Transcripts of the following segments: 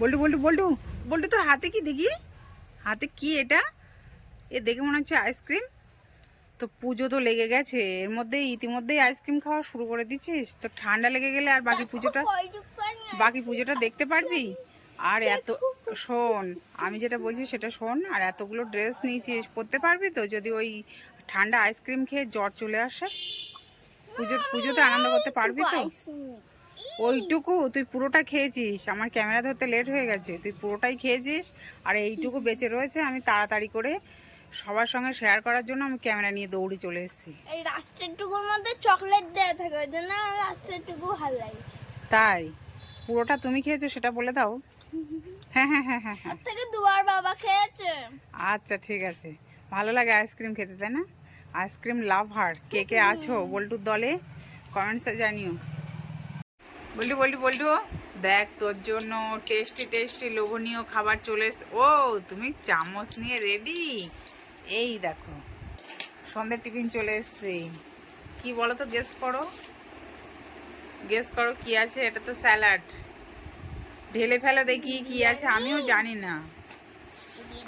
বল্টু বল্টু বল্টু বল্টু, তোর হাতে কি দেখি? হাতে কি এটা? এ দেখে মনে হচ্ছে আইসক্রিম। তো পুজো তো লেগে গেছে, এর মধ্যে ইতিমধ্যেই আইসক্রিম খাওয়া শুরু করে দিচ্ছিস? তো ঠান্ডা লেগে গেলে আর বাকি পুজোটা বাকি পুজোটা দেখতে পারবি? আর এত, শোন, আমি যেটা বলছি সেটা শোন, আর এতগুলো ড্রেস নিয়েছিস, পরতে পারবি তো? যদি ওই ঠান্ডা আইসক্রিম খেয়ে জ্বর চলে আসে, পুজো, পুজোতে আনন্দ করতে পারবি তো? ওইটুকু তুই পুরোটা খেয়েছিস। আমার ক্যামেরা ধরতে লেট হয়ে গেছে। তুই পুরোটাই খেয়েছিস আর এইটুকু বেঁচে রয়েছে আমি তাড়াতাড়ি করে সবার সঙ্গে শেয়ার করার জন্য আমি ক্যামেরা নিয়ে দৌড়ে চলে এসেছি। এই রাস্তার মধ্যে চকলেট দেওয়া থাকে ওই জন্য আমার রাস্তার ভালো লাগে। তাই? পুরোটা তুমি খেয়েছো সেটা বলে দাও। হ্যাঁ হ্যাঁ হ্যাঁ হ্যাঁ হ্যাঁ। থেকে দুবার বাবা খেয়েছে। আচ্ছা ঠিক আছে। ভালো লাগে আইসক্রিম খেতে তাই না? আইসক্রিম লাভ হার কে কে আছো? বল্টুর দলে? কমেন্টসে জানিও। বল্টু বল্টু বল্টু। দেখ তোর জন্য টেস্টি টেস্টি লোভনীয় খাবার চলে ও তুমি চামচ নিয়ে রেডি এই দেখো সন্ধ্যের টিফিন চলে এসছে। কি বলো তো গেস করো। গেস করো কি আছে এটা তো স্যালাড ঢেলে ফেলো দেখি কি আছে আমিও জানি না।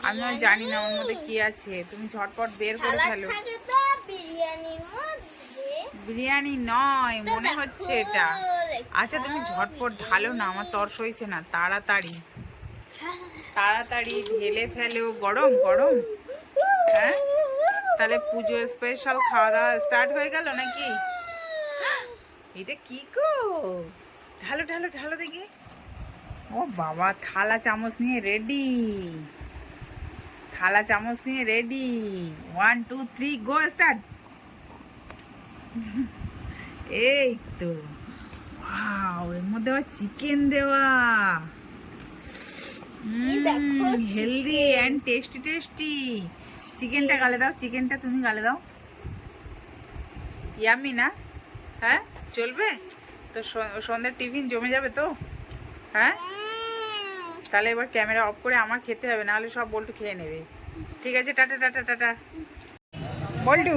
আমিও জানি না ওর মধ্যে কি আছে। তুমি ঝটপট বের করে ফেলো। বিরিয়ানি নয় মনে হচ্ছে এটা। আচ্ছা তুমি ঝটপট ঢালো না, আমার তর সইছে না, তাড়াতাড়ি। তাড়াতাড়ি ঢেলে ফেলো, গরম গরম। হ্যাঁ? তাহলে পুজো স্পেশাল খাওয়া দাওয়া স্টার্ট হয়ে গেল নাকি? এটা কি গো? ঢালো ঢালো ঢালো দেখি। ও বাবা, থালা চামচ নিয়ে রেডি থালা চামচ নিয়ে ready one two three go start এই তো। ওয়াও এর মধ্যে আবার চিকেন দেওয়া। হেলদি অ্যান্ড টেস্টি টেস্টি চিকেনটা গালে দাও চিকেনটা তুমি গালে দাও। ইয়ামি না? হ্যাঁ? চলবে? তো সন্ধ্যের টিফিন জমে যাবে তো? হ্যাঁ? তাহলে এবার ক্যামেরা অফ করে আমার খেতে হবে নাহলে সব বল্টু খেয়ে নেবে। ঠিক আছে টাটা টাটা টাটা। বল্টু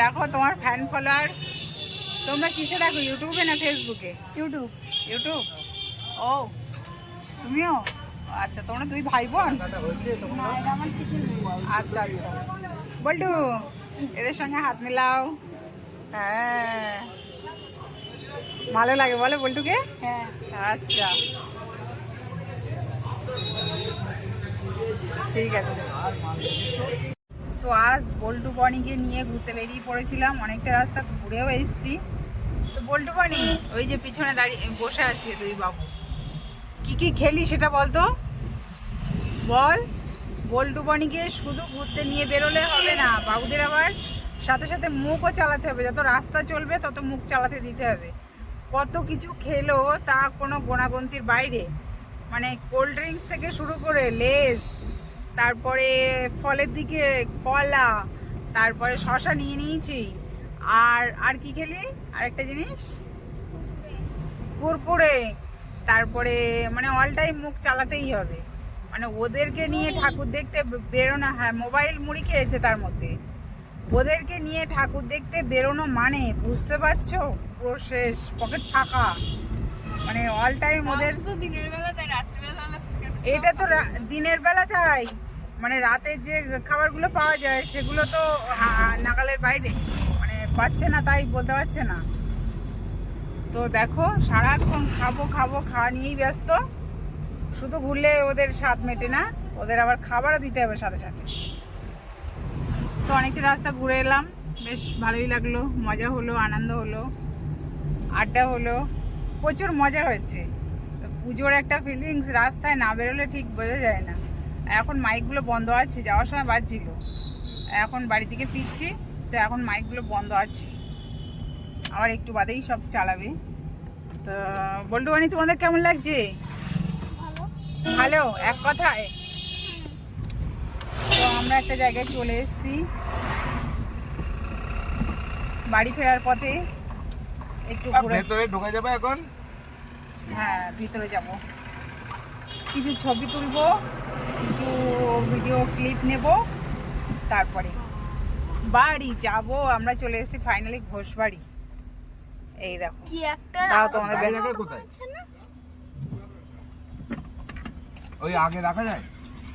দেখো তোমার ফ্যান ফলোয়ার্স তোমরা কিসে দেখো ইউটিউবে না ফেসবুকে ইউটিউব ইউটিউব ও তুমিও? আচ্ছা তোমরা দুই ভাই বোন আচ্ছা আচ্ছা। বল্টু এদের সঙ্গে হাত মিলাও। হ্যাঁ। ভালো লাগে বলো বল্টুকে? হ্যাঁ। আচ্ছা। ঠিক আছে। তো আজ বল্টু বনিকে নিয়ে ঘুরতে বেরিয়ে পড়েছিলাম। অনেকটা রাস্তা ঘুরেও এসেছি। বল্টু বনি ওই যে পিছনে দাঁড়িয়ে বসে আছে দুই বাবু। কি কি খেলি সেটা বলতো? বল। বল্টু বনিকে শুধু ঘুরতে নিয়ে বেরোলে হবে না, বাবুদের আবার সাথে সাথে মুখও চালাতে হবে। যত রাস্তা চলবে, তত মুখ চালাতে দিতে হবে। কত কিছু খেলো তা কোনো গোনাগন্তির বাইরে। মানে কোল্ড ড্রিঙ্কস থেকে শুরু করে লেস, তারপরে ফলের দিকে কলা, তারপরে শশা নিয়ে নিয়েছি। আর আর কি খেলি? আরেকটা জিনিস? কুরকুরে। তারপরে মানে অল টাইম মুখ চালাতেই হবে। মানে ওদেরকে নিয়ে ঠাকুর দেখতে বেরোনো হ্যাঁ মোবাইল মুড়ি খেয়েছে তার মধ্যে। ওদেরকে নিয়ে ঠাকুর দেখতে বেরোনো মানে বুঝতে পারছ? পুরো শেষ পকেট ফাঁকা। মানে অল টাইম ওদের দিনের বেলা তাই এটা তো দিনের বেলা তাই। মানে রাতের যে খাবারগুলো পাওয়া যায় সেগুলো তো নাগালের বাইরে। পাচ্ছে না, তাই বলতে পারছে না। তো দেখো, সারাক্ষণ খাব খাব, খাওয়া নিয়েই ব্যস্ত। শুধু ঘুরলে ওদের স্বাদ মেটে না, ওদের আবার খাবারও দিতে হবে সাথে সাথে। তো অনেকটা রাস্তা ঘুরে এলাম। বেশ ভালোই লাগল, মজা হলো, আনন্দ হলো, আড্ডা হলো। প্রচুর মজা হয়েছে। পুজোর একটা ফিলিংস রাস্তায় না বেরোলে ঠিক বোঝা যায় না। এখন মাইকগুলো বন্ধ আছে, যাওয়ার সময় বাজছিল। এখন বাড়ি থেকে ফিরছি। তো এখন মাইকগুলো বন্ধ আছে। আবার একটু বাদেই সব চালাবে। তো বল্টু বানি তোমাদের কেমন লাগছে? ভালো। এক কথায়? তো আমরা একটা জায়গায় চলে এসেছি। বাড়ি ফেরার পথে একটু ভেতরে ঢোকা যাবে এখন? হ্যাঁ ভিতরে যাব। কিছু ছবি তুলবো কিছু ভিডিও ক্লিপ নেব তারপরে। বাড়ি যাব আমরা চলে এসেছি ফাইনালি ঘোষবাড়ি। এই দেখো। কি একটা দাও তোমাদের গাড়ি বের- কোথায়? ওই আগে রাখা যায়?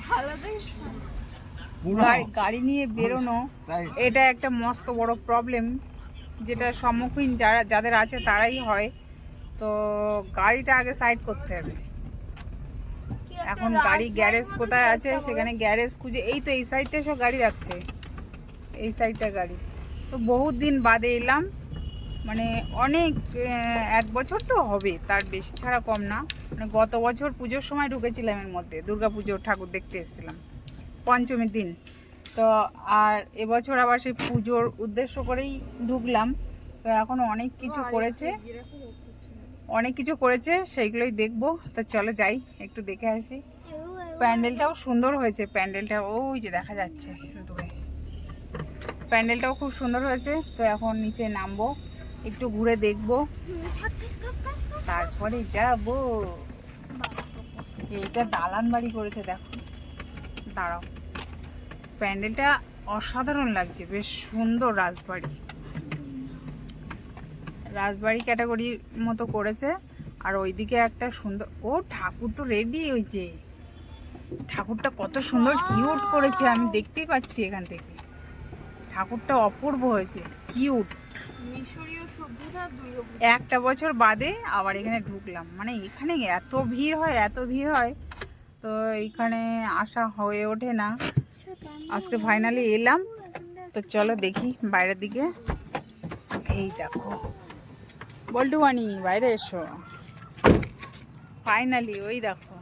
ভালোটাই পুরো। গাড়ি গাড়ি নিয়ে বেরোনো এটা একটা মস্ত বড় প্রবলেম যেটা সম্মুখীন যারা যাদের আছে তারাই হয়। তো গাড়িটা আগে সাইড করতে হবে। এখন গাড়ি গ্যারেজ কোথায় আছে সেখানে গ্যারেজ খুঁজে এই তো এই সাইডটা সব গাড়ি রাখছে। এই সাইডটা গাড়ি। তো বহুত দিন বাদে এলাম। মানে অনেক এক বছর তো হবে তার বেশি ছাড়া কম না। মানে গত বছর পুজোর সময় ঢুকেছিলাম এর মধ্যে দুর্গা পুজোর ঠাকুর দেখতে এসেছিলাম পঞ্চমীর দিন। তো আর এবছর আবার সেই পুজোর উদ্দেশ্য করেই ঢুকলাম। তো এখন অনেক কিছু করেছে। অনেক কিছু করেছে সেইগুলোই দেখব। তো চলো যাই একটু দেখে আসি। প্যান্ডেলটাও সুন্দর হয়েছে প্যান্ডেলটা ওই যে দেখা যাচ্ছে। প্যান্ডেলটাও খুব সুন্দর হয়েছে। তো এখন নিচে নামবো, একটু ঘুরে দেখব। তারপরে যাব। এইটা দালান বাড়ি করেছে, দেখো। দাঁড়াও। প্যান্ডেলটা অসাধারণ লাগছে, বেশ সুন্দর রাজবাড়ি। রাজবাড়ি ক্যাটাগরির মতো করেছে, আর ওইদিকে একটা সুন্দর, ও ঠাকুর তো রেডি হয়েছে। ঠাকুরটা কত সুন্দর কিউট করেছে, আমি দেখতেই পাচ্ছি এখান থেকে। ঠাকুরটা অপূর্ব হয়েছে কিউট মিশরীয় সভ্যতা একটা বছর বাদে আবার এখানে ঢুকলাম। মানে এখানে এত ভিড় হয় এত ভিড় হয় তো এখানে আসা হয়ে ওঠে না। আজকে ফাইনালি এলাম। তো চলো দেখি বাইরের দিকে। এই দেখো। বল্টু বানি বাইরে এসো। ফাইনালি ওই দেখো।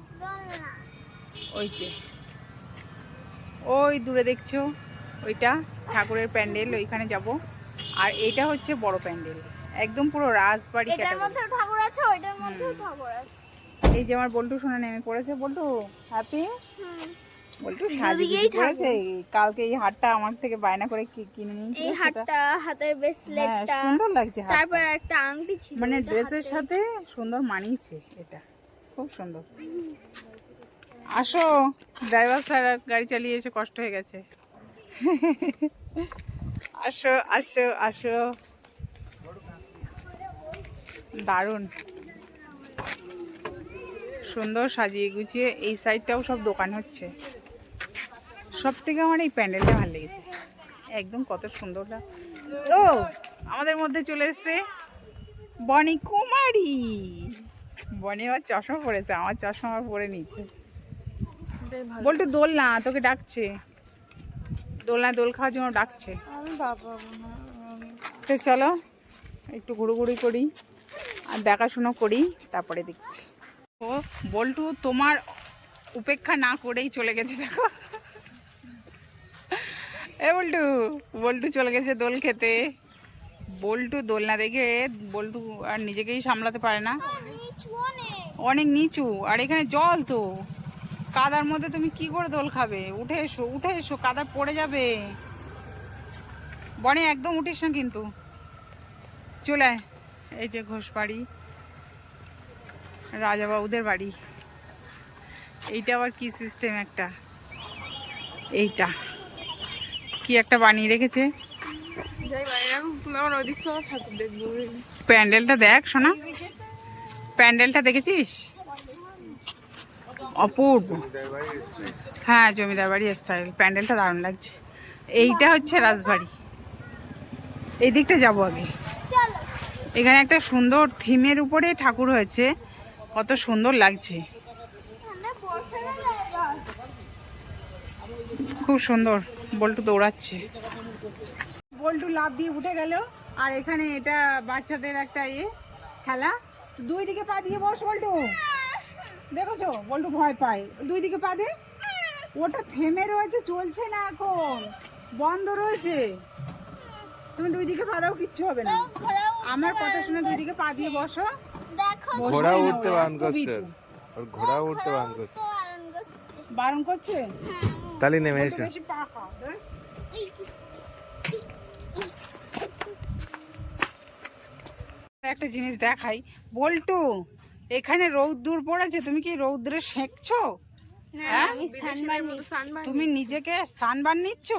ওই যে। ওই দূরে দেখছ? ওইটা ঠাকুরের প্যান্ডেল ওইখানে যাব। আর এটা হচ্ছে বড় প্যান্ডেল। একদম পুরো রাজবাড়ি ঠাকুর আছে ওইটার মধ্যেও ঠাকুর আছে। এই যে আমার বল্টু সোনা নেমে পড়েছে। বল্টু হ্যাপি। বল্টু সাজিয়ে পড়েছে। কালকে এই হারটা আমার থেকে বায়না করে কি- কিনে নিয়েছিল এই হাতটা হাতের হ্যাঁ ব্রেসলেটটা সুন্দর লাগছে হারটা। তারপর একটা আংটি ছিল মানে ড্রেসের সাথে সুন্দর মানিয়েছে এটা। খুব সুন্দর। আসো। ড্রাইভার স্যার গাড়ি চালিয়ে এসে কষ্ট হয়ে গেছে। আসো আসো আসো। দারুণ। সুন্দর সাজিয়ে গুছিয়ে এই সাইডটাও সব দোকান হচ্ছে। সব থেকে আমার এই প্যান্ডেলটা ভালো লেগেছে। একদম কত সুন্দর ও আমাদের মধ্যে চলে এসছে বনি কুমারী। বনি আবার চশমা পরেছে আমার চশমা পরে নিচ্ছে। বলটু দোল না তোকে ডাকছে। দোলনা দোল খাওয়ার জন্য ডাকছে। তো চলো একটু ঘুরোঘুরি করি আর দেখাশুনো করি তারপরে দেখছি। ও বল্টু তোমার উপেক্ষা না করেই চলে গেছে দেখো। এ বল্টু বল্টু চলে গেছে দোল খেতে। বল্টু দোল না দেখে বল্টু আর নিজেকেই সামলাতে পারে না। অনেক নিচু আর এখানে জল তো। কাদার মধ্যে তুমি কি করে দোল খাবে? উঠে এসো উঠে এসো কাদা পড়ে যাবে। বনে একদম উঠিস না কিন্তু। চলে। এই যে ঘোষ বাড়ি রাজাবাবুদের বাড়ি। এইটা আবার কি সিস্টেম একটা? এইটা। কি একটা বানিয়ে রেখেছে? প্যান্ডেলটা দেখ শোনা। প্যান্ডেলটা দেখেছিস? অপূর্ব। হ্যাঁ জমিদার বাড়ি স্টাইল প্যান্ডেলটা দারুণ লাগছে। এইটা হচ্ছে রাজবাড়ি। এই দিকটা যাব আগে। এখানে একটা সুন্দর থিমের উপরে ঠাকুর হয়েছে। কত সুন্দর লাগছে। খুব সুন্দর। বল্টু দৌড়াচ্ছে। বল্টু লাভ দিয়ে উঠে গেল। আর এখানে এটা বাচ্চাদের একটা ইয়ে খেলা। দুই দিকে পা দিয়ে বস বল্টু। দেখেছ? বল্টু ভয় পায়। দুই দিকে পা দে। ওটা থেমে রয়েছে চলছে না এখন। বন্ধ রয়েছে। তুমি দুই দিকে পা দাও কিচ্ছু হবে না। আমার কথা শুনে দুই দিকে পা দিয়ে বসো। দেখো ঘোড়া উঠতে বারণ করছে। ওর ঘোড়া উঠতে বারণ করছে। বারণ করছে। তাহলে নেমে এসো। একটা জিনিস দেখাই। বল্টু এখানে রৌদ্দুর পড়েছে তুমি কি রৌদ্রে সেঁকছো? হ্যাঁ? আমি সানবার সানবার তুমি নিজেকে সানবান নিচ্ছ?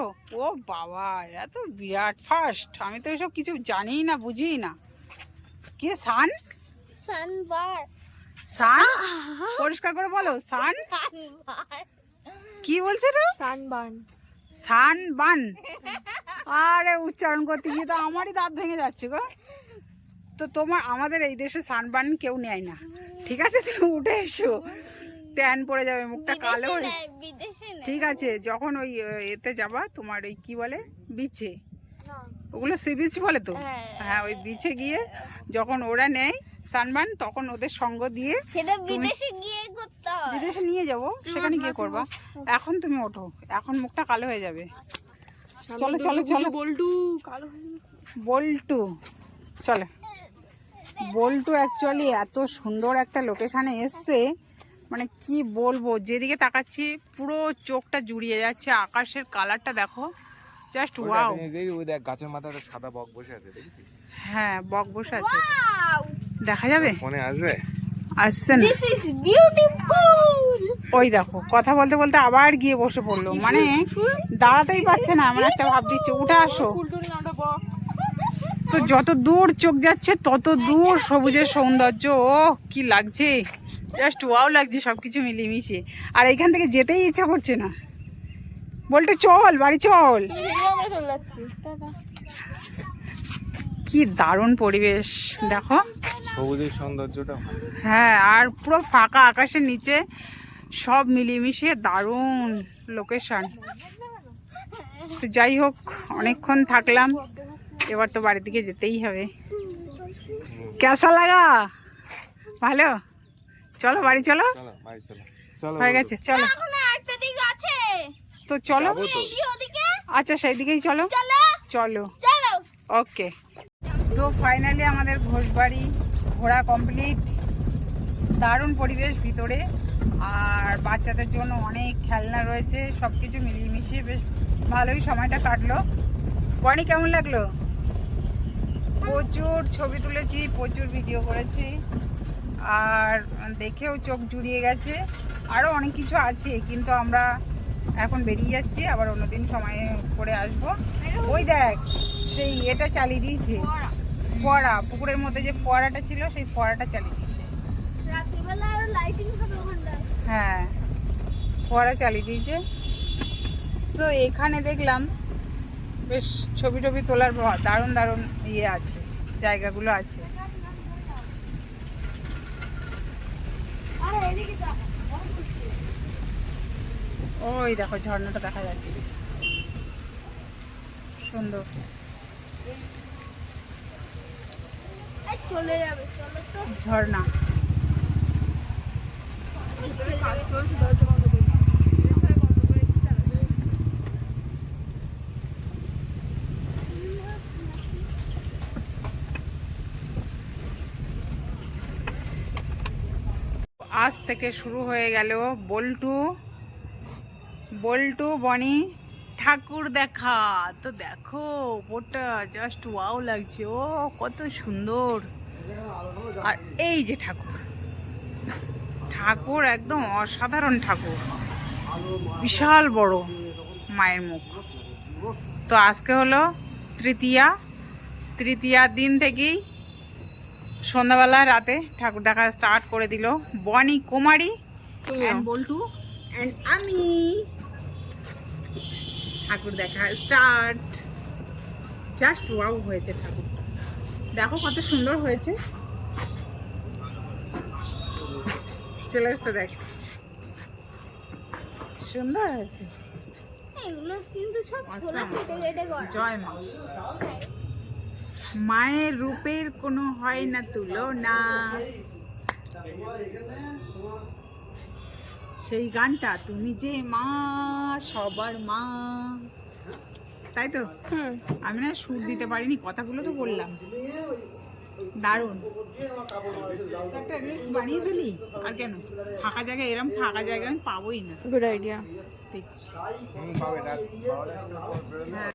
ও বাবা এরা তো বিরাট ফার্স্ট আমি তো এসব কিছু জানিই না বুঝিই না। কে সান? সানবার। সান? পরিষ্কার করে বলো সান? কি বলছে রে? সানবার্ন সান বান আরে উচ্চারণ করতে গিয়ে তো আমারই দাঁত ভেঙে যাচ্ছে গো। তো তোমার আমাদের এই দেশে সানবার্ন কেউ নেয় না। ঠিক আছে? তুমি উঠে এসো। ট্যান পড়ে যাবে মুখটা কালো হয়ে ঠিক আছে যখন ওই এতে যাবা তোমার ওই কি বলে? বিচে। ওগুলো সি বিচ বলে তো? হ্যাঁ। হ্যাঁ ওই বিচে গিয়ে যখন ওরা নেয় সানবার্ন তখন ওদের সঙ্গ দিয়ে সেটা বিদেশে গিয়ে করতে বিদেশে নিয়ে যাব সেখানে গিয়ে করবা। এখন তুমি ওঠো এখন মুখটা কালো হয়ে যাবে। চলো চলো চলো। বল্টু কালো বল্টু চলো। বল্টু অ্যাকচুয়ালি এত সুন্দর একটা লোকেশানে এসছে। মানে কি বলব যেদিকে তাকাচ্ছি পুরো চোখটা জুড়িয়ে যাচ্ছে আকাশের কালারটা দেখো। জাস্ট ওয়াও দেখি দেখ গাছের মাথায় একটা সাদা বক বসে আছে দেখেছিস? হ্যাঁ বক বসে আছে। ওয়াও দেখা যাবে? ফোনে আসবে? আসছে না। দিস ইজ বিউটিফুল ওই দেখো কথা বলতে বলতে আবার গিয়ে বসে পড়ল। মানে দাঁড়াতেই পারছে না এমন একটা ভাব দিচ্ছে। উঠে আসো। তো যত দূর চোখ যাচ্ছে তত দূর সবুজের সৌন্দর্য। ও কি লাগছে। জাস্ট ওয়াও লাগছে সবকিছু মিলিয়ে মিশিয়ে আর এখান থেকে যেতেই ইচ্ছা করছে না। বলতে চল বাড়ি চল। কি দারুণ পরিবেশ দেখো। সবুজের সৌন্দর্যটা। হ্যাঁ। আর পুরো ফাঁকা আকাশের নিচে সব মিলিয়ে দারুণ লোকেশন তো যাই হোক অনেকক্ষণ থাকলাম। এবার তো বাড়ির দিকে যেতেই হবে। কেসা লাগা? ভালো? চলো বাড়ি চলো। চলো বাড়ি চলো। চলো হয়ে গেছে চলো। তো চলো। আচ্ছা সেই দিকেই চলো। চলো। ওকে। তো ফাইনালি আমাদের ঘোষবাড়ি ঘোরা কমপ্লিট দারুণ পরিবেশ ভিতরে। আর বাচ্চাদের জন্য অনেক খেলনা রয়েছে সব কিছু মিলিয়ে মিশিয়ে বেশ ভালোই সময়টা কাটলো। বনি কেমন লাগল? প্রচুর ছবি তুলেছি প্রচুর ভিডিও করেছি। আর দেখেও চোখ জুড়িয়ে গেছে। আরও অনেক কিছু আছে কিন্তু আমরা এখন বেরিয়ে যাচ্ছি আবার অন্যদিন সময় করে আসব। ওই দেখ সেই এটা চালিয়ে দিয়েছে। ফোয়ারা পুকুরের মধ্যে যে ফোয়ারাটা ছিল সেই ফোয়ারাটা চালিয়ে দিয়েছে। হ্যাঁ ফোয়ারা চালিয়ে দিয়েছে। তো এখানে দেখলাম বেশ ছবি টবি তোলার দারুণ দারুণ ইয়ে আছে জায়গাগুলো আছে। ওই দেখো ঝর্ণাটা দেখা যাচ্ছে। সুন্দর। এই চলে যাবে চলো তো। ঝর্ণা কাজ চলছে দরজা বন্ধ করে বন্ধ করে আজ থেকে শুরু হয়ে গেল বল্টু বল্টু, বনি, ঠাকুর দেখা। তো দেখো ওপরটা জাস্ট ওয়াও লাগছে, ও কত সুন্দর। আর এই যে ঠাকুর ঠাকুর একদম অসাধারণ ঠাকুর। বিশাল বড় মায়ের মুখ। তো আজকে হলো তৃতীয়া, তৃতীয়ার দিন থেকেই সন্ধ্যাবেলা রাতে ঠাকুর দেখা স্টার্ট করে দিল বনি কুমারী বল্টু অ্যান্ড আমি। ঠাকুর দেখা স্টার্ট জাস্ট ওয়াও হয়েছে ঠাকুর দেখো কত সুন্দর হয়েছে। চলে এসছে দেখ। সুন্দর হয়েছে। এগুলো কিন্তু সব জয় মা। মায়ের রূপের কোনো হয় না তুলনা। সেই গানটা তুমি যে মা সবার মা। তাই তো? আমি না সুর দিতে পারিনি কথাগুলো তো বললাম। দারুণ। একটা রিলস বানিয়ে ফেলি? আর কেন? ফাঁকা জায়গায় এরম ফাঁকা জায়গায় আমি পাবোই না। গুড আইডিয়া ঠিক। হ্যাঁ।